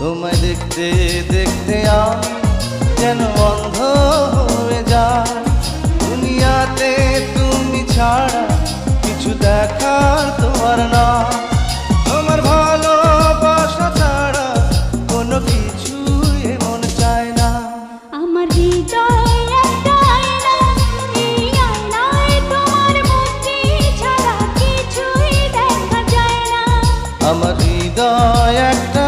তোমায় দেখতে দেখতে আমি যেন অন্ধ হয়ে যায়। দুনিয়াতে তুমি ছাড়া কিছু দেখার তোমার না। তোমার ভালোবাসা ছাড়া কোনো কিছু এমন চায় না। আমার হৃদয় আমার হৃদয় একটা